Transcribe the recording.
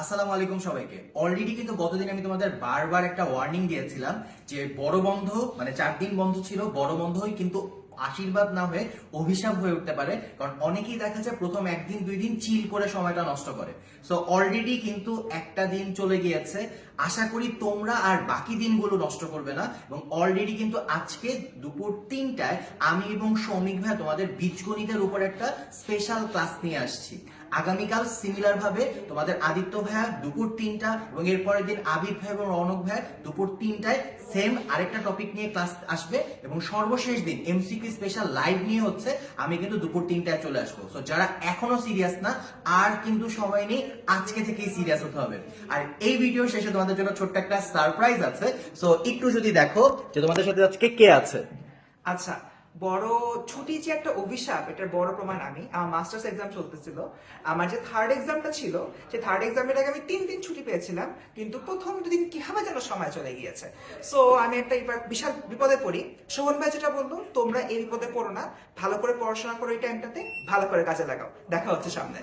আসসালামু আলাইকুম সবাইকে। অলরেডি কিন্তু গতদিন আমি তোমাদের বারবার একটা ওয়ার্নিং দিয়েছিলাম যে বড় বন্ধ মানে চার দিন বন্ধ ছিল, বড় বন্ধই কিন্তু আশীর্বাদ না হয়ে অভিশাপ হয়ে উঠতে পারে। কারণ অনেকেই দেখা যায় প্রথম একদিন, দুই দিন চিল করে সময়টা নষ্ট করে। সো অলরেডি কিন্তু একটা দিন চলে গিয়েছে। আশা করি তোমরা আর বাকি দিনগুলো নষ্ট করবে না। এবং অলরেডি কিন্তু আজকে দুপুর তিনটায় আমি এবং সৌমিক ভাই তোমাদের বীজগণিতের উপর একটা স্পেশাল ক্লাস নিয়ে আসছি। আগামীকাল সিমিলার ভাবে তোমাদের আদিত্য ভাইয়া দুপুর তিনটা এবং এরপরের দিন আবির ভাই এবং রৌনক ভাই দুপুর তিনটায় সেম আরেকটা টপিক নিয়ে ক্লাস আসবে এবং সর্বশেষ দিন এমসিকিউ স্পেশাল লাইভ নিয়ে হচ্ছে আমি কিন্তু দুপুর তিনটায় চলে আসব। সো যারা এখনও সিরিয়াস না, আর কিন্তু সময় নেই, আজকে থেকেই সিরিয়াস হতে হবে। আর এই ভিডিও শেষে তোমাদের জন্য ছোট্ট একটা সারপ্রাইজ আছে। সো একটু যদি দেখো যে তোমাদের সাথে আজকে কে আছে? আচ্ছা বড় ছুটি যে একটা অভিশাপ, এটার বড় প্রমাণ আমি। আমার মাস্টার্স এক্সাম চলতেছিল। আমার যে থার্ড এক্সামটা ছিল, সে থার্ড এক্সামের আগে আমি তিন দিন ছুটি পেয়েছিলাম, কিন্তু প্রথম দুদিন কীভাবে যেন সময় চলে গিয়েছে। সো আমি একটা বিশাল বিপদে পড়ি। শোভন ভাই যেটা বলল, তোমরা এই বিপদে পড়ো না। ভালো করে পড়াশোনা করো এই টাইমটাতে ভালো করে কাজে লাগাও। দেখা হচ্ছে সামনে।